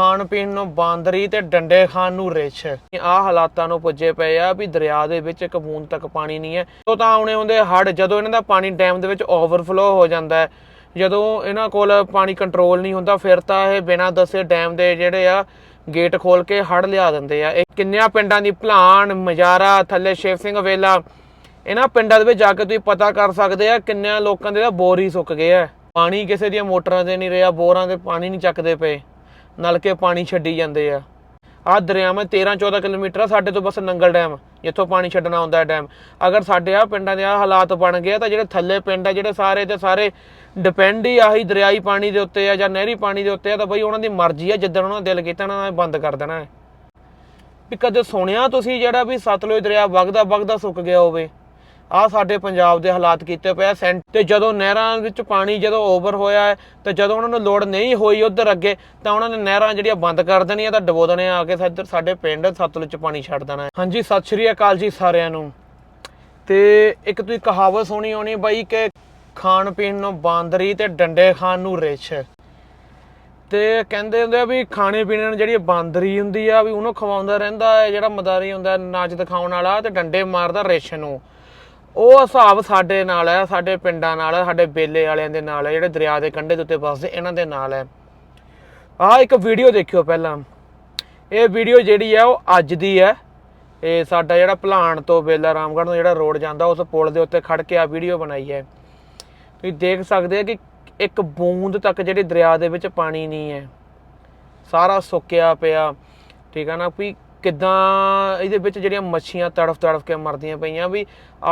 ਖਾਣ ਪੀਣ ਨੂੰ ਬਾਂਦਰੀ ਤੇ ਡੰਡੇ ਖਾਣ ਨੂੰ ਰਿਛ। ਆਹ ਹਾਲਾਤਾਂ ਨੂੰ ਪੁੱਜੇ ਪਏ ਆ ਵੀ ਦਰਿਆ ਦੇ ਵਿੱਚ ਇੱਕ ਬੂੰਦ ਤੱਕ ਪਾਣੀ ਨਹੀਂ ਹੈ। ਉਹ ਤਾਂ ਆਉਣੇ ਹੁੰਦੇ ਹੜ ਜਦੋਂ ਇਹਨਾਂ ਦਾ ਪਾਣੀ ਡੈਮ ਦੇ ਵਿੱਚ ਓਵਰਫਲੋ ਹੋ ਜਾਂਦਾ ਹੈ। ਜਦੋਂ ਇਹਨਾਂ ਕੋਲ ਪਾਣੀ ਕੰਟਰੋਲ ਨਹੀਂ ਹੁੰਦਾ, ਫਿਰ ਤਾਂ ਇਹ ਬਿਨਾਂ ਦੱਸੇ ਡੈਮ ਦੇ ਜਿਹੜੇ ਆ, ਗੇਟ ਖੋਲ ਕੇ ਹੜ ਲਿਆ ਦਿੰਦੇ ਆ। ਇਹ ਕਿੰਨਿਆਂ ਪਿੰਡਾਂ ਦੀ ਭਲਾਣ, ਮਜਾਰਾ, ਥੱਲੇ ਸ਼ੇਰ ਸਿੰਘ ਵੇਲਾ। ਇਹਨਾਂ ਪਿੰਡਾਂ ਦੇ ਵਿੱਚ ਜਾ ਕੇ ਤੁਸੀਂ ਪਤਾ ਕਰ ਸਕਦੇ ਆ ਕਿੰਨਿਆਂ ਲੋਕਾਂ ਦੇ ਤਾਂ ਬੋਰ ਹੀ ਸੁੱਕ ਗਏ ਆ। ਪਾਣੀ ਕਿਸੇ ਦੀਆਂ ਮੋਟਰਾਂ ਤੇ ਨਹੀਂ ਰਿਹਾ, ਬੋਰਾਂ ਦੇ ਪਾਣੀ ਨਹੀਂ ਚੱਕਦੇ ਪਏ। ਨਲਕੇ ਪਾਣੀ ਛੱਡੀ ਜਾਂਦੇ ਆ। ਆਹ ਦਰਿਆਵਾਂ 13 14 ਕਿਲੋਮੀਟਰ ਆ, ਸਾਡੇ ਤੋਂ ਬਸ ਨੰਗਲ ਡੈਮ, ਜਿੱਥੋਂ ਪਾਣੀ ਛੱਡਣਾ ਆਉਂਦਾ ਹੈ ਡੈਮ। ਅਗਰ ਸਾਡੇ ਆ ਪਿੰਡਾਂ ਦੇ ਆ ਹਾਲਾਤ ਬਣ ਗਏ ਆ, ਤਾਂ ਜਿਹੜੇ ਥੱਲੇ ਪਿੰਡ ਆ, ਜਿਹੜੇ ਸਾਰੇ ਤੇ ਸਾਰੇ ਡਿਪੈਂਡ ਹੀ ਆਹੀ ਦਰਿਆਈ ਪਾਣੀ ਦੇ ਉੱਤੇ ਆ ਜਾਂ ਨਹਿਰੀ ਪਾਣੀ ਦੇ ਉੱਤੇ ਆ, ਤਾਂ ਬਈ ਉਹਨਾਂ ਦੀ ਮਰਜ਼ੀ ਆ, ਜਿੱਦਣ ਉਹਨਾਂ ਦਾ ਦਿਲ ਕੀਤਾ ਨਾ, ਉਹਨਾਂ ਨੇ ਬੰਦ ਕਰ ਦੇਣਾ ਹੈ। ਵੀ ਕਦੇ ਸੁਣਿਆ ਤੁਸੀਂ ਜਿਹੜਾ ਵੀ ਸਤਲੁਜ ਦਰਿਆ ਵਗਦਾ ਵਗਦਾ ਸੁੱਕ ਗਿਆ ਹੋਵੇ? ਆ ਸਾਡੇ ਪੰਜਾਬ ਦੇ ਹਾਲਾਤ ਕੀਤੇ ਪਏ ਆ ਸੈਂਟ ਤੇ ਜਦੋਂ ਨਹਿਰਾਂ ਵਿੱਚ ਪਾਣੀ ਜਦੋਂ ਓਵਰ ਹੋਇਆ ਹੈ, ਤੇ ਜਦੋਂ ਉਹਨਾਂ ਨੂੰ ਲੋੜ ਨਹੀਂ ਹੋਈ ਉਧਰ ਅੱਗੇ, ਤਾਂ ਉਹਨਾਂ ਨੇ ਨਹਿਰਾਂ ਜਿਹੜੀਆਂ ਬੰਦ ਕਰ ਦੇਣੀਆਂ ਤਾਂ ਡਬੋ ਦੇਣੇ ਆ ਕੇ ਇੱਧਰ ਸਾਡੇ ਪਿੰਡ ਸਤਲੁਜ ਪਾਣੀ ਛੱਡ ਦੇਣਾ ਹੈ। ਹਾਂਜੀ, ਸਤਿ ਸ਼੍ਰੀ ਅਕਾਲ ਜੀ ਸਾਰਿਆਂ ਨੂੰ। ਤੇ ਇੱਕ ਤੁਸੀਂ ਕਹਾਵਤ ਸੁਣੀ ਹੋਣੀ ਬਾਈ ਕਿ ਖਾਣ ਪੀਣ ਨੂੰ ਬਾਂਦਰੀ ਤੇ ਡੰਡੇ ਖਾਣ ਨੂੰ ਰਿਛ। ਤੇ ਕਹਿੰਦੇ ਹੁੰਦੇ ਆ ਵੀ ਖਾਣੇ ਪੀਣੇ ਨੂੰ ਜਿਹੜੀ ਬਾਂਦਰੀ ਹੁੰਦੀ ਆ, ਵੀ ਉਹਨੂੰ ਖਵਾਉਂਦਾ ਰਹਿੰਦਾ ਹੈ, ਜਿਹੜਾ ਮਦਾਰੀ ਹੁੰਦਾ, ਨਾਚ ਦਿਖਾਉਣ ਵਾਲਾ ਤੇ ਡੰਡੇ ਮਾਰਦਾ ਰਿਛ ਨੂੰ। ਉਹ ਹਿਸਾਬ ਸਾਡੇ ਨਾਲ ਹੈ, ਸਾਡੇ ਪਿੰਡਾਂ ਨਾਲ ਹੈ ਸਾਡੇ ਬੇਲੇ ਵਾਲਿਆਂ ਦੇ ਨਾਲ ਹੈ, ਜਿਹੜੇ ਦਰਿਆ ਦੇ ਕੰਢੇ ਦੇ ਉੱਤੇ ਵੱਸਦੇ, ਇਹਨਾਂ ਦੇ ਨਾਲ ਹੈ। ਆਹ ਇੱਕ ਵੀਡੀਓ ਦੇਖਿਓ ਪਹਿਲਾਂ। ਇਹ ਵੀਡੀਓ ਜਿਹੜੀ ਹੈ, ਉਹ ਅੱਜ ਦੀ ਹੈ। ਇਹ ਸਾਡਾ ਜਿਹੜਾ ਭਲਾਣ ਤੋਂ ਬੇਲਾ ਰਾਮਗੜ੍ਹ ਨੂੰ ਜਿਹੜਾ ਰੋਡ ਜਾਂਦਾ, ਉਸ ਪੁਲ ਦੇ ਉੱਤੇ ਖੜ ਕੇ ਆ ਵੀਡੀਓ ਬਣਾਈ ਹੈ। ਤੁਸੀਂ ਦੇਖ ਸਕਦੇ ਆ ਕਿ ਇੱਕ ਬੂੰਦ ਤੱਕ ਜਿਹੜੀ ਦਰਿਆ ਦੇ ਵਿੱਚ ਪਾਣੀ ਨਹੀਂ ਹੈ। ਸਾਰਾ ਸੁੱਕਿਆ ਪਿਆ, ਠੀਕ ਆ ਨਾ? ਵੀ ਕਿਦਾਂ ਇਹਦੇ ਵਿੱਚ ਜਿਹੜੀਆਂ ਮੱਛੀਆਂ ਤੜਫ ਤੜਫ ਕੇ ਮਰਦੀਆਂ ਪਈਆਂ ਵੀ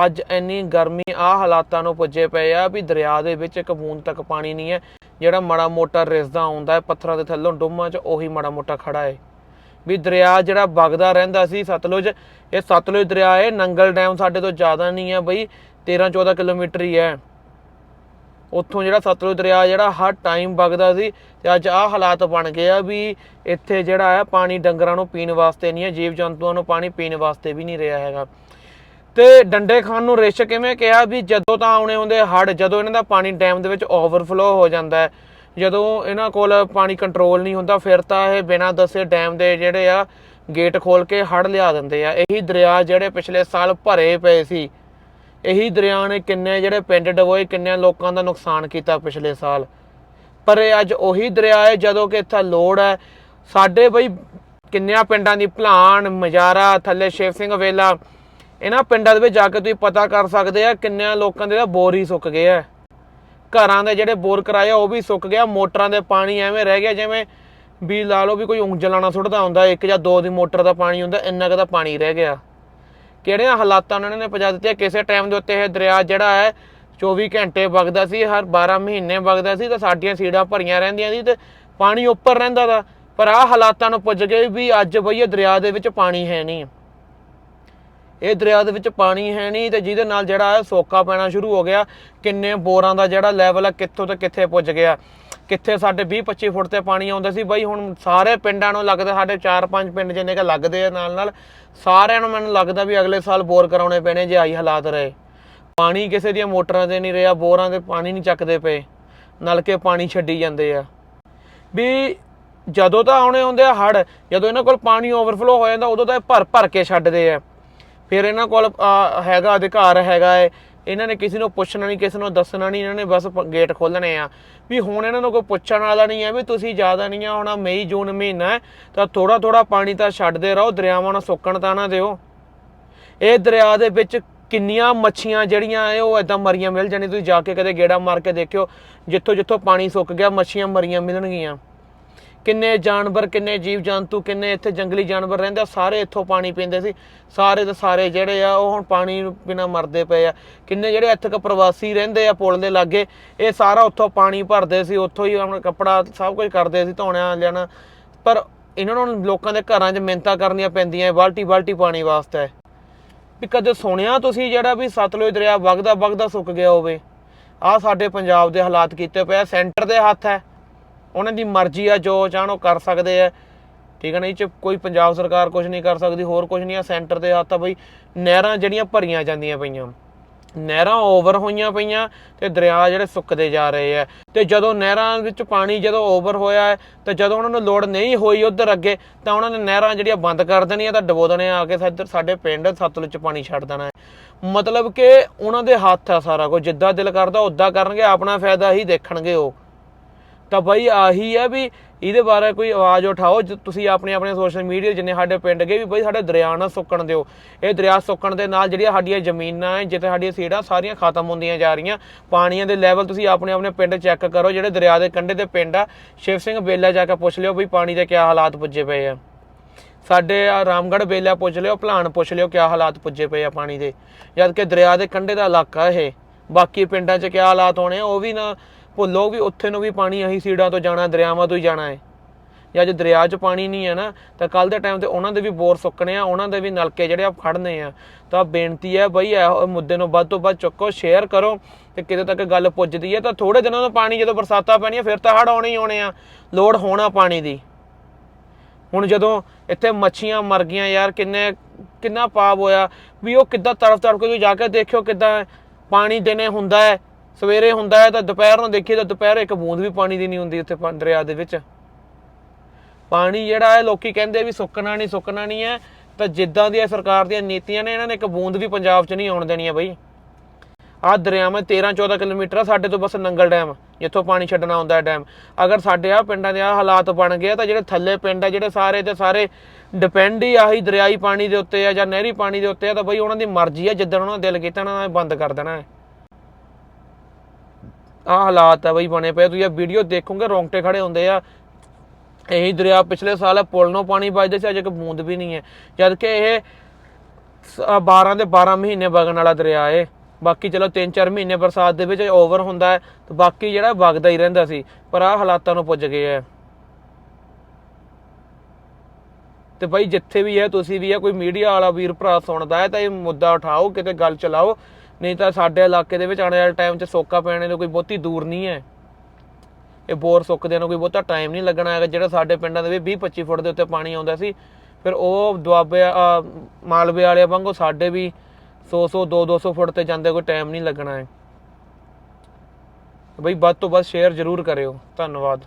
ਅੱਜ ਇੰਨੀ ਗਰਮੀ ਆ ਹਾਲਾਤਾਂ ਨੂੰ ਪੁੱਜੇ ਪਏ ਆ ਵੀ ਦਰਿਆ ਦੇ ਵਿੱਚ ਇੱਕ ਬੂੰਦ ਤੱਕ ਪਾਣੀ ਨਹੀਂ ਹੈ, ਜਿਹੜਾ ਮਾੜਾ ਮੋਟਾ ਰਿਸਦਾ ਆਉਂਦਾ ਹੈ, ਪੱਥਰਾਂ ਦੇ ਥੱਲੋਂ ਡੁੰਮਾਂ 'ਚ ਉਹੀ ਮਾੜਾ ਮੋਟਾ ਖੜਾ ਹੈ। ਵੀ ਦਰਿਆ ਜਿਹੜਾ ਵਗਦਾ ਰਹਿੰਦਾ ਸੀ ਸਤਲੁਜ, ਇਹ ਸਤਲੁਜ ਦਰਿਆ ਹੈ, ਨੰਗਲ ਡੈਮ ਸਾਡੇ ਤੋਂ ਜ਼ਿਆਦਾ ਨਹੀਂ ਹੈ ਬਈ 13 14 ਕਿਲੋਮੀਟਰ ਹੀ ਹੈ। ਉੱਥੋਂ ਜਿਹੜਾ ਸਤਲੁਜ ਦਰਿਆ ਜਿਹੜਾ ਹਰ ਟਾਈਮ ਵਗਦਾ ਸੀ ਤੇ ਅੱਜ ਆਹ ਹਾਲਾਤ ਬਣ ਗਏ ਆ ਵੀ ਇੱਥੇ ਜਿਹੜਾ ਹੈ ਪਾਣੀ ਡੰਗਰਾਂ ਨੂੰ ਪੀਣ ਵਾਸਤੇ ਨਹੀਂ ਹੈ, ਜੀਵ ਜੰਤੂਆਂ ਨੂੰ ਪਾਣੀ ਪੀਣ ਵਾਸਤੇ ਵੀ ਨਹੀਂ ਰਿਹਾ ਹੈਗਾ। ਤੇ ਡੰਡੇ ਖਾਨ ਨੂੰ ਰਿਛ ਕਿਵੇਂ ਕਿਹਾ ਵੀ ਜਦੋਂ ਤਾਂ ਆਉਣੇ ਹੁੰਦੇ ਹੜ ਜਦੋਂ ਇਹਨਾਂ ਦਾ ਪਾਣੀ ਡੈਮ ਦੇ ਵਿੱਚ ਓਵਰਫਲੋ ਹੋ ਜਾਂਦਾ ਹੈ, ਜਦੋਂ ਇਹਨਾਂ ਕੋਲ ਪਾਣੀ ਕੰਟਰੋਲ ਨਹੀਂ ਹੁੰਦਾ, ਫਿਰ ਤਾਂ ਇਹ ਬਿਨਾਂ ਦੱਸੇ ਡੈਮ ਦੇ ਜਿਹੜੇ ਆ ਗੇਟ ਖੋਲ ਕੇ ਹੜ ਲਿਆ ਦਿੰਦੇ ਆ। ਇਹੀ ਦਰਿਆ ਜਿਹੜੇ ਪਿਛਲੇ ਸਾਲ ਭਰੇ ਪਏ ਸੀ। ਇਹੀ ਦਰਿਆ ਨੇ ਕਿੰਨੇ ਜਿਹੜੇ ਪਿੰਡ ਡਬੋਏ, ਕਿੰਨੇ ਲੋਕਾਂ ਦਾ ਨੁਕਸਾਨ ਕੀਤਾ ਪਿਛਲੇ ਸਾਲ। ਪਰ ਇਹ ਅੱਜ ਉਹੀ ਦਰਿਆ ਹੈ, ਜਦੋਂ ਕਿ ਇੱਥੇ ਲੋੜ ਹੈ। ਸਾਡੇ ਬਈ ਕਿੰਨਿਆਂ ਪਿੰਡਾਂ ਦੀ ਭਲਾਣ, ਮਜਾਰਾ, ਥੱਲੇ ਸ਼ੇਰ ਸਿੰਘ ਵੇਲਾ, ਇਹਨਾਂ ਪਿੰਡਾਂ ਦੇ ਵਿੱਚ ਜਾ ਕੇ ਤੁਸੀਂ ਪਤਾ ਕਰ ਸਕਦੇ ਆ ਕਿੰਨਿਆਂ ਲੋਕਾਂ ਦੇ ਤਾਂ ਬੋਰ ਹੀ ਸੁੱਕ ਗਏ ਆ। ਘਰਾਂ ਦੇ ਜਿਹੜੇ ਬੋਰ ਕਰਾਏ ਆ, ਉਹ ਵੀ ਸੁੱਕ ਗਿਆ ਮੋਟਰਾਂ ਦੇ ਪਾਣੀ ਐਵੇਂ ਰਹਿ ਗਿਆ, ਜਿਵੇਂ ਵੀ ਲਾ ਲਓ ਵੀ ਕੋਈ ਉਂਗਲਾਂ ਨਾਲ ਸੁੱਟਦਾ ਹੁੰਦਾ, ਇੱਕ ਜਾਂ ਦੋ ਦੀ ਮੋਟਰ ਦਾ ਪਾਣੀ ਹੁੰਦਾ, ਇੰਨਾ ਕੁ ਦਾ ਪਾਣੀ ਰਹਿ ਗਿਆ। ਕਿਹੜਿਆਂ ਹਾਲਾਤਾਂ ਨਾਲ ਇਹਨਾਂ ਨੇ ਪਜਾ ਦਿੱਤੇ ਕਿਸੇ ਟਾਈਮ ਦੇ ਉੱਤੇ ਇਹ ਦਰਿਆ ਜਿਹੜਾ ਹੈ 24 ਘੰਟੇ ਵਗਦਾ ਸੀ, ਹਰ 12 ਮਹੀਨੇ ਵਗਦਾ ਸੀ, ਤਾਂ ਸਾਡੀਆਂ ਸੀੜਾਂ ਭਰੀਆਂ ਰਹਿੰਦੀਆਂ ਸੀ ਤੇ ਪਾਣੀ ਉੱਪਰ ਰਹਿੰਦਾ ਦਾ ਪਰ ਆਹ ਹਾਲਾਤਾਂ ਨੂੰ ਪੁੱਜ ਗਏ ਵੀ ਅੱਜ ਬਈ ਇਹ ਦਰਿਆ ਦੇ ਵਿੱਚ ਪਾਣੀ ਹੈ ਨਹੀਂ। ਇਹ ਦਰਿਆ ਦੇ ਵਿੱਚ ਪਾਣੀ ਹੈ ਨਹੀਂ ਤੇ ਜਿਹਦੇ ਨਾਲ ਜਿਹੜਾ ਸੋਕਾ ਪੈਣਾ ਸ਼ੁਰੂ ਹੋ ਗਿਆ, ਕਿੰਨੇ ਬੋਰਾਂ ਦਾ ਜਿਹੜਾ ਲੈਵਲ ਆ, ਕਿੱਥੋਂ ਤੇ ਕਿੱਥੇ ਪੁੱਜ ਗਿਆ। ਕਿੱਥੇ ਸਾਡੇ 20 25 ਫੁੱਟ ਤੇ ਪਾਣੀ ਆਉਂਦਾ ਸੀ ਬਾਈ, ਹੁਣ ਸਾਰੇ ਪਿੰਡਾਂ ਨੂੰ ਲੱਗਦਾ, ਸਾਡੇ 4-5 ਪਿੰਡ ਜਿੰਨੇ ਕ ਲੱਗਦੇ ਆ ਨਾਲ ਨਾਲ, ਸਾਰਿਆਂ ਨੂੰ ਮੈਨੂੰ ਲੱਗਦਾ ਵੀ ਅਗਲੇ ਸਾਲ ਬੋਰ ਕਰਾਉਣੇ ਪੈਣੇ ਜੇ ਆਈ ਹਾਲਾਤ ਰਹੇ। ਪਾਣੀ ਕਿਸੇ ਦੀਆਂ ਮੋਟਰਾਂ ਤੇ ਨਹੀਂ ਰਿਹਾ, ਬੋਰਾਂ 'ਤੇ ਪਾਣੀ ਨਹੀਂ ਚੱਕਦੇ ਪਏ, ਨਲਕੇ ਪਾਣੀ ਛੱਡੀ ਜਾਂਦੇ ਆ। ਵੀ ਜਦੋਂ ਤਾਂ ਆਉਣੇ ਹੁੰਦੇ ਆ ਹੜ ਜਦੋਂ ਇਹਨਾਂ ਕੋਲ ਪਾਣੀ ਓਵਰਫਲੋ ਹੋ ਜਾਂਦਾ, ਉਦੋਂ ਤਾਂ ਇਹ ਭਰ ਭਰ ਕੇ ਛੱਡਦੇ ਆ। ਫਿਰ ਇਹਨਾਂ ਕੋਲ ਹੈਗਾ ਅਧਿਕਾਰ ਹੈਗਾ ਏ ਇਹਨਾਂ ਨੇ ਕਿਸੇ ਨੂੰ ਪੁੱਛਣਾ ਨਹੀਂ ਕਿਸੇ ਨੂੰ ਦੱਸਣਾ ਨਹੀਂ ਇਹਨਾਂ ਨੇ ਬਸ ਗੇਟ ਖੋਲਣੇ ਆ। ਵੀ ਹੁਣ ਇਹਨਾਂ ਨੂੰ ਕੋਈ ਪੁੱਛਣ ਵਾਲਾ ਨਹੀਂ ਹੈ ਵੀ ਤੁਸੀਂ ਜ਼ਿਆਦਾ ਨਹੀਂ ਆ ਹੁਣ ਮਈ ਜੂਨ ਮਹੀਨਾ ਹੈ, ਤਾਂ ਥੋੜਾ ਥੋੜਾ ਪਾਣੀ ਤਾਂ ਛੱਡਦੇ ਰਹੋ ਦਰਿਆਵਾਂ ਨੂੰ ਸੁੱਕਣ ਤਾਂ ਨਾ ਦਿਓ। ਇਹ ਦਰਿਆ ਦੇ ਵਿੱਚ ਕਿੰਨੀਆਂ ਮੱਛੀਆਂ ਜਿਹੜੀਆਂ ਐ ਉਹ ਐਦਾਂ ਮਰੀਆਂ ਮਿਲ ਜਾਣੀ ਤੁਸੀਂ ਜਾ ਕੇ ਕਦੇ ਗੇੜਾ ਮਾਰ ਕੇ ਦੇਖਿਓ ਜਿੱਥੋਂ ਜਿੱਥੋਂ ਪਾਣੀ ਸੁੱਕ ਗਿਆ ਮੱਛੀਆਂ ਮਰੀਆਂ ਮਿਲਣਗੀਆਂ। ਕਿੰਨੇ ਜਾਨਵਰ, ਕਿੰਨੇ ਜੀਵ ਜੰਤੂ ਕਿੰਨੇ ਇੱਥੇ ਜੰਗਲੀ ਜਾਨਵਰ ਰਹਿੰਦੇ ਆ, ਸਾਰੇ ਇੱਥੋਂ ਪਾਣੀ ਪੀਂਦੇ ਸੀ। ਸਾਰੇ ਦੇ ਸਾਰੇ ਜਿਹੜੇ ਆ, ਉਹ ਹੁਣ ਪਾਣੀ ਬਿਨਾ ਮਰਦੇ ਪਏ ਆ। ਕਿੰਨੇ ਜਿਹੜੇ ਇੱਥੇ ਕ ਪ੍ਰਵਾਸੀ ਰਹਿੰਦੇ ਆ ਪੁਲ ਦੇ ਲਾਗੇ, ਇਹ ਸਾਰਾ ਉੱਥੋਂ ਪਾਣੀ ਭਰਦੇ ਸੀ, ਉੱਥੋਂ ਹੀ ਆਪਣਾ ਕੱਪੜਾ ਸਭ ਕੁਝ ਕਰਦੇ ਸੀ, ਧੋਣਿਆ ਲੈਣਾ ਪਰ ਇਹਨਾਂ ਨੂੰ ਲੋਕਾਂ ਦੇ ਘਰਾਂ 'ਚ ਮਿਹਨਤਾਂ ਕਰਨੀਆਂ ਪੈਂਦੀਆਂ ਬਾਲਟੀ ਬਾਲਟੀ ਪਾਣੀ ਵਾਸਤੇ। ਵੀ ਕਦੇ ਸੁਣਿਆ ਤੁਸੀਂ ਜਿਹੜਾ ਵੀ ਸਤਲੁਜ ਦਰਿਆ ਵਗਦਾ ਵਗਦਾ ਸੁੱਕ ਗਿਆ ਹੋਵੇ? ਆ ਸਾਡੇ ਪੰਜਾਬ ਦੇ ਹਾਲਾਤ ਕੀਤੇ ਪਏ ਆ, ਸੈਂਟਰ ਦੇ ਹੱਥ ਹੈ ਉਹਨਾਂ ਦੀ ਮਰਜ਼ੀ ਆ, ਜੋ ਚਾਹਣ ਉਹ ਕਰ ਸਕਦੇ ਆ। ਠੀਕ ਹੈ ਨਾ ਇਹ ਚ ਕੋਈ ਪੰਜਾਬ ਸਰਕਾਰ ਕੁਝ ਨਹੀਂ ਕਰ ਸਕਦੀ, ਹੋਰ ਕੁਝ ਨਹੀਂ ਆ, ਸੈਂਟਰ ਦੇ ਹੱਥ ਆ ਬਈ, ਨਹਿਰਾਂ ਜਿਹੜੀਆਂ ਭਰੀਆਂ ਜਾਂਦੀਆਂ ਪਈਆਂ। ਨਹਿਰਾਂ ਓਵਰ ਹੋਈਆਂ ਪਈਆਂ ਤੇ ਦਰਿਆ ਜਿਹੜੇ ਸੁੱਕਦੇ ਜਾ ਰਹੇ ਆ। ਤੇ ਜਦੋਂ ਨਹਿਰਾਂ ਵਿੱਚ ਪਾਣੀ ਜਦੋਂ ਓਵਰ ਹੋਇਆ ਹੈ, ਤੇ ਜਦੋਂ ਉਹਨਾਂ ਨੂੰ ਲੋੜ ਨਹੀਂ ਹੋਈ ਉਧਰ ਅੱਗੇ, ਤਾਂ ਉਹਨਾਂ ਨੇ ਨਹਿਰਾਂ ਜਿਹੜੀਆਂ ਬੰਦ ਕਰ ਦੇਣੀਆਂ ਤਾਂ ਡਬੋ ਦੇਣੇ ਆ ਕੇ ਸਾਡੇ ਸਾਡੇ ਪਿੰਡ ਸਤਲੁਜ ਪਾਣੀ ਛੱਡ ਦੇਣਾ ਮਤਲਬ ਕਿ ਉਹਨਾਂ ਦੇ ਹੱਥ ਆ ਸਾਰਾ ਕੁਝ, ਜਿੱਦਾਂ ਦਿਲ ਕਰਦਾ ਉਦਾਂ ਕਰਨਗੇ, ਆਪਣਾ ਫਾਇਦਾ ਹੀ ਦੇਖਣਗੇ ਉਹ। ਤਾਂ ਬਈ ਆਹੀ ਆ ਵੀ ਇਹਦੇ ਬਾਰੇ ਕੋਈ ਆਵਾਜ਼ ਉਠਾਓ, ਜੇ ਤੁਸੀਂ ਆਪਣੇ ਆਪਣੇ ਸੋਸ਼ਲ ਮੀਡੀਆ ਜਿੰਨੇ ਸਾਡੇ ਪਿੰਡ ਗਏ ਵੀ ਬਈ ਸਾਡੇ ਦਰਿਆ ਨਾ ਸੁੱਕਣ ਦਿਓ। ਇਹ ਦਰਿਆ ਸੁੱਕਣ ਦੇ ਨਾਲ ਜਿਹੜੀਆਂ ਸਾਡੀਆਂ ਜ਼ਮੀਨਾਂ ਹੈ ਜਿੱਥੇ ਸਾਡੀਆਂ ਸੀੜਾਂ ਸਾਰੀਆਂ ਖਤਮ ਹੁੰਦੀਆਂ ਜਾ ਰਹੀਆਂ। ਪਾਣੀਆਂ ਦੇ ਲੈਵਲ ਤੁਸੀਂ ਆਪਣੇ ਆਪਣੇ ਪਿੰਡ ਚੈੱਕ ਕਰੋ, ਜਿਹੜੇ ਦਰਿਆ ਦੇ ਕੰਢੇ ਤੇ ਪਿੰਡ ਆ, ਸ਼ਿਵ ਸਿੰਘ ਬੇਲਾ ਜਾ ਕੇ ਪੁੱਛ ਲਿਓ ਵੀ ਪਾਣੀ ਦੇ ਕੀ ਹਾਲਾਤ ਪੁੱਜੇ ਪਏ ਆ। ਸਾਡੇ ਆ ਰਾਮਗੜ੍ਹ ਬੇਲਾ ਪੁੱਛ ਲਿਓ ਭਲਾਨ ਪੁੱਛ ਲਿਓ ਕੀ ਹਾਲਾਤ ਪੁੱਜੇ ਪਏ ਆ ਪਾਣੀ ਦੇ। ਜਦ ਕਿ ਦਰਿਆ ਦੇ ਕੰਢੇ ਦਾ ਇਲਾਕਾ ਇਹ। ਬਾਕੀ ਪਿੰਡਾਂ 'ਚ ਕੀ ਹਾਲਾਤ ਹੋਣੇ ਆ ਉਹ ਵੀ ਨਾ ਭੁੱਲੋ ਵੀ ਉੱਥੇ ਨੂੰ ਵੀ ਪਾਣੀ ਅਹੀ ਸੀੜਾਂ ਤੋਂ ਜਾਣਾ, ਦਰਿਆਵਾਂ ਤੋਂ ਹੀ ਜਾਣਾ ਹੈ। ਜਾਂ ਜੇ ਦਰਿਆ 'ਚ ਪਾਣੀ ਨਹੀਂ ਹੈ ਨਾ, ਤਾਂ ਕੱਲ ਦੇ ਟਾਈਮ ਤੇ ਉਹਨਾਂ ਦੇ ਵੀ ਬੋਰ ਸੁੱਕਣੇ ਆ, ਉਹਨਾਂ ਦੇ ਵੀ ਨਲਕੇ ਜਿਹੜੇ ਆ ਖੜਨੇ ਆ। ਤਾਂ ਬੇਨਤੀ ਹੈ ਬਈ ਇਹੋ ਮੁੱਦੇ ਨੂੰ ਵੱਧ ਤੋਂ ਵੱਧ ਚੁੱਕੋ ਸ਼ੇਅਰ ਕਰੋ ਤੇ ਕਿਤੇ ਤੱਕ ਗੱਲ ਪੁੱਜਦੀ ਹੈ ਤਾਂ ਥੋੜੇ ਦਿਨਾਂ ਤੋਂ ਪਾਣੀ ਜਦੋਂ ਬਰਸਾਤਾਂ ਪੈਣੀਆਂ, ਫਿਰ ਤਾਂ ਹੜ ਆਉਣੇ ਹੀ ਆਉਣੇ ਆ। ਲੋੜ ਹੋਣਾ ਪਾਣੀ ਦੀ। ਹੁਣ ਜਦੋਂ ਇੱਥੇ ਮੱਛੀਆਂ ਮਰ ਗਈਆਂ ਯਾਰ, ਕਿੰਨੇ, ਕਿੰਨਾ ਪਾਪ ਹੋਇਆ, ਵੀ ਉਹ ਕਿੱਦਾਂ ਤੜਫ ਤੜਫ ਕੇ ਤੁਸੀਂ ਜਾ ਕੇ ਦੇਖਿਓ ਕਿੱਦਾਂ ਪਾਣੀ ਦਿਨੇ ਹੁੰਦਾ ਹੈ। ਸਵੇਰੇ ਹੁੰਦਾ ਹੈ ਤਾਂ ਦੁਪਹਿਰ ਨੂੰ ਦੇਖੀਏ ਤਾਂ ਦੁਪਹਿਰ ਇੱਕ ਬੂੰਦ ਵੀ ਪਾਣੀ ਦੀ ਨਹੀਂ ਹੁੰਦੀ ਉੱਥੇ ਦਰਿਆ ਦੇ ਵਿੱਚ। ਪਾਣੀ ਜਿਹੜਾ ਹੈ ਲੋਕੀ ਕਹਿੰਦੇ ਵੀ ਸੁੱਕਣਾ ਨਹੀਂ ਸੁੱਕਣਾ ਨਹੀਂ ਹੈ। ਤਾਂ ਜਿੱਦਾਂ ਦੀਆਂ ਸਰਕਾਰ ਦੀਆਂ ਨੀਤੀਆਂ ਨੇ, ਇਹਨਾਂ ਨੇ ਇੱਕ ਬੂੰਦ ਵੀ ਪੰਜਾਬ 'ਚ ਨਹੀਂ ਆਉਣ ਦੇਣੀ ਹੈ ਬਈ। ਆਹ ਦਰਿਆਵਾਂ 13 14 ਕਿਲੋਮੀਟਰ ਆ, ਸਾਡੇ ਤੋਂ ਬਸ ਨੰਗਲ ਡੈਮ, ਜਿੱਥੋਂ ਪਾਣੀ ਛੱਡਣਾ ਆਉਂਦਾ ਹੈ ਡੈਮ। ਅਗਰ ਸਾਡੇ ਆ ਪਿੰਡਾਂ ਦੇ ਆ ਹਾਲਾਤ ਬਣ ਗਏ ਆ, ਤਾਂ ਜਿਹੜੇ ਥੱਲੇ ਪਿੰਡ ਆ, ਜਿਹੜੇ ਸਾਰੇ ਤੇ ਸਾਰੇ ਡਿਪੈਂਡ ਹੀ ਆਹੀ ਦਰਿਆਈ ਪਾਣੀ ਦੇ ਉੱਤੇ ਆ ਜਾਂ ਨਹਿਰੀ ਪਾਣੀ ਦੇ ਉੱਤੇ ਆ, ਤਾਂ ਬਈ ਉਹਨਾਂ ਦੀ ਮਰਜ਼ੀ ਆ, ਜਿੱਦਣ ਉਹਨਾਂ ਦਾ ਦਿਲ ਕੀਤਾ, ਉਹਨਾਂ ਨੇ ਬੰਦ ਕਰ ਦੇਣਾ ਹੈ। ਆਹ ਹਾਲਾਤ ਆ ਬਈ ਬਣੇ ਪਏ ਤੁਸੀਂ ਇਹ ਵੀਡੀਓ ਦੇਖੋਗੇ, ਰੋਂਗਟੇ ਖੜੇ ਹੁੰਦੇ ਆ। ਇਹੀ ਦਰਿਆ ਪਿਛਲੇ ਸਾਲ ਪੁਲ ਨੂੰ ਪਾਣੀ ਵੱਜਦੇ ਸੀ, ਅਜੇ ਇੱਕ ਬੂੰਦ ਵੀ ਨਹੀਂ ਹੈ। ਜਦ ਕਿ ਇਹ 12 ਦੇ 12 ਮਹੀਨੇ ਵਗਣ ਵਾਲਾ ਦਰਿਆ ਏ। ਬਾਕੀ ਚਲੋ 3-4 ਮਹੀਨੇ ਬਰਸਾਤ ਦੇ ਵਿੱਚ ਓਵਰ ਹੁੰਦਾ ਹੈ, ਤੇ ਬਾਕੀ ਜਿਹੜਾ ਵਗਦਾ ਹੀ ਰਹਿੰਦਾ ਸੀ, ਪਰ ਆਹ ਹਾਲਾਤਾਂ ਨੂੰ ਪੁੱਜ ਗਏ ਆ। ਤੇ ਭਾਈ ਜਿੱਥੇ ਵੀ ਹੈ, ਤੁਸੀਂ ਵੀ ਹੈ, ਕੋਈ ਮੀਡੀਆ ਵਾਲਾ ਵੀਰ ਭਰਾ ਸੁਣਦਾ ਹੈ, ਤਾਂ ਇਹ ਮੁੱਦਾ ਉਠਾਓ, ਕਿਤੇ ਗੱਲ ਚਲਾਓ। ਨਹੀਂ ਤਾਂ ਸਾਡੇ ਇਲਾਕੇ ਦੇ ਵਿੱਚ ਆਉਣ ਵਾਲੇ ਟਾਈਮ 'ਚ ਸੋਕਾ ਪੈਣੇ ਨੂੰ ਕੋਈ ਬਹੁਤੀ ਦੂਰ ਨਹੀਂ ਹੈ। ਇਹ ਬੋਰ ਸੁੱਕਦੇ ਨੂੰ ਕੋਈ ਬਹੁਤਾ ਟਾਈਮ ਨਹੀਂ ਲੱਗਣਾ ਹੈਗਾ, ਜਿਹੜਾ ਸਾਡੇ ਪਿੰਡਾਂ ਦੇ ਵਿੱਚ 20 25 ਫੁੱਟ ਦੇ ਉੱਤੇ ਪਾਣੀ ਆਉਂਦਾ ਸੀ। ਫਿਰ ਉਹ ਦੁਆਬੇ ਮਾਲਵੇ ਵਾਲੇ ਵਾਂਗੂ ਸਾਡੇ ਵੀ 100 100 2 200 ਫੁੱਟ ਤੇ ਜਾਂਦੇ ਕੋਈ ਟਾਈਮ ਨਹੀਂ ਲੱਗਣਾ ਹੈ। ਬਈ ਵੱਧ ਤੋਂ ਵੱਧ ਸ਼ੇਅਰ ਜ਼ਰੂਰ ਕਰਿਓ। ਧੰਨਵਾਦ।